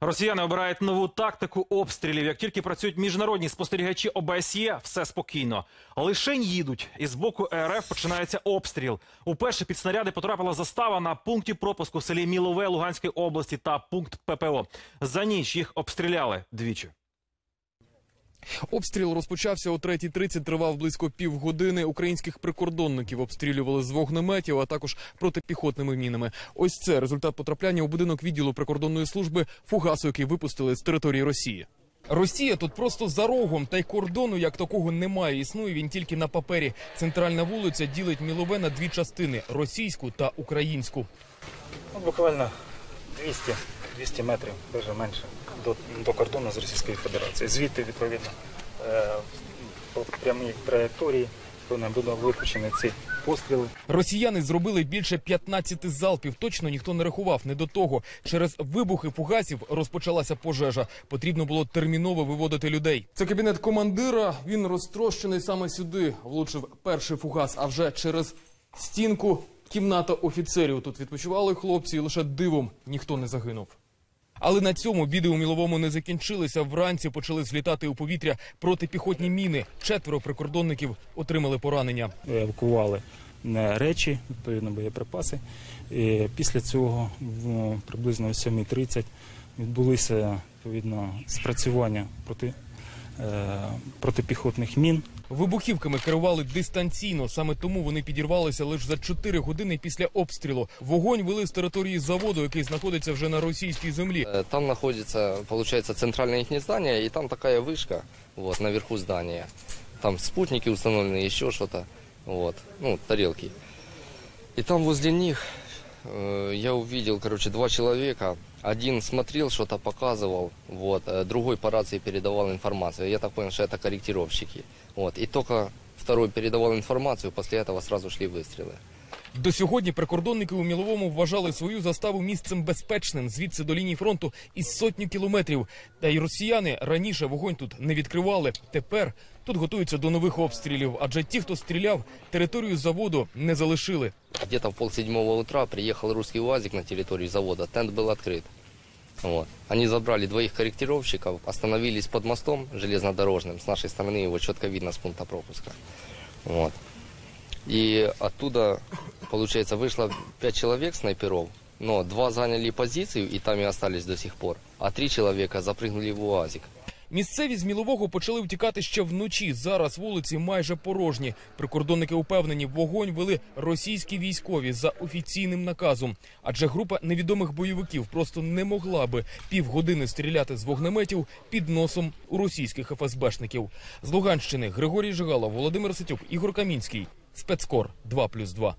Росіяни обирають нову тактику обстрілів. Як тільки працюють міжнародні спостерігачі ОБСЄ, все спокійно. Лишень їдуть, і з боку РФ починається обстріл. Уперше під снаряди потрапила застава на пункті пропуску в селі Мілове Луганської області та пункт ППО. За ніч їх обстріляли двічі. Обстріл розпочався о 3.30, тривав близько півгодини. Українських прикордонників обстрілювали з вогнеметів, а також протипіхотними мінами. Ось це результат потрапляння у будинок відділу прикордонної служби фугасу, який випустили з території Росії. Росія тут просто за рогом, та й кордону як такого немає. Існує він тільки на папері. Центральна вулиця ділить Мілове на дві частини: російську та українську. Буквально 200, 200 метрів, навіть менше, до, до кордону з Російською Федерацією. Звідти, відповідно, е, по прямій траєкторії повинні будуть випущені ці постріли. Росіяни зробили більше 15 залпів. Точно ніхто не рахував. Не до того. Через вибухи фугасів розпочалася пожежа. Потрібно було терміново виводити людей. Це кабінет командира. Він розтрощений саме сюди. Влучив перший фугас. А вже через стінку кімната офіцерів. Тут відпочивали хлопці, і лише дивом ніхто не загинув. Але на цьому біди у Міловому не закінчилися. Вранці почали злітати у повітря протипіхотні міни. Четверо прикордонників отримали поранення. Евакували е, речі, відповідно, боєприпаси. І після цього приблизно о 7.30 відбулися відповідно спрацювання проти, протипіхотних мін. Вибухівками керували дистанційно. Саме тому вони підірвалися лише за 4 години після обстрілу. Вогонь вели з території заводу, який знаходиться вже на російській землі. Э, Там находится, получается, центральное их здание, и там такая вышка, вот, наверху здания. Там спутники установлены, еще что-то, вот, ну, тарелки. И там возле них э, я увидел, короче, два человека. Один смотрел, что-то показывал, вот, э, другой по рации передавал информацию. Я так понял, что это корректировщики. Вот, и только второй передавал информацию, после этого сразу шли выстрелы. До сьогодні прикордонники у Міловому вважали свою заставу місцем безпечним звідси до лінії фронту із сотню кілометрів. Та й росіяни раніше вогонь тут не відкривали. Тепер тут готуються до нових обстрілів, адже ті, хто стріляв, територію заводу не залишили. Где-то в полседьмого утра приехал русский УАЗик на территорию завода. Тент был открыт. Вот. Они забрали двоих корректировщиков, остановились под мостом железнодорожным. С нашей стороны его четко видно с пункта пропуска. Вот. И оттуда, получается, вышло пять человек снайперов, но два заняли позицию и там и остались до сих пор, а три человека запрыгнули в УАЗик. Місцеві з Мілового почали втікати ще вночі. Зараз вулиці майже порожні. Прикордонники упевнені, вогонь вели російські військові за офіційним наказом. Адже група невідомих бойовиків просто не могла би півгодини стріляти з вогнеметів під носом у російських ФСБшників. З Луганщини Григорій Жигало, Володимир Ситюк, Ігор Камінський. Спецкор 2+,2.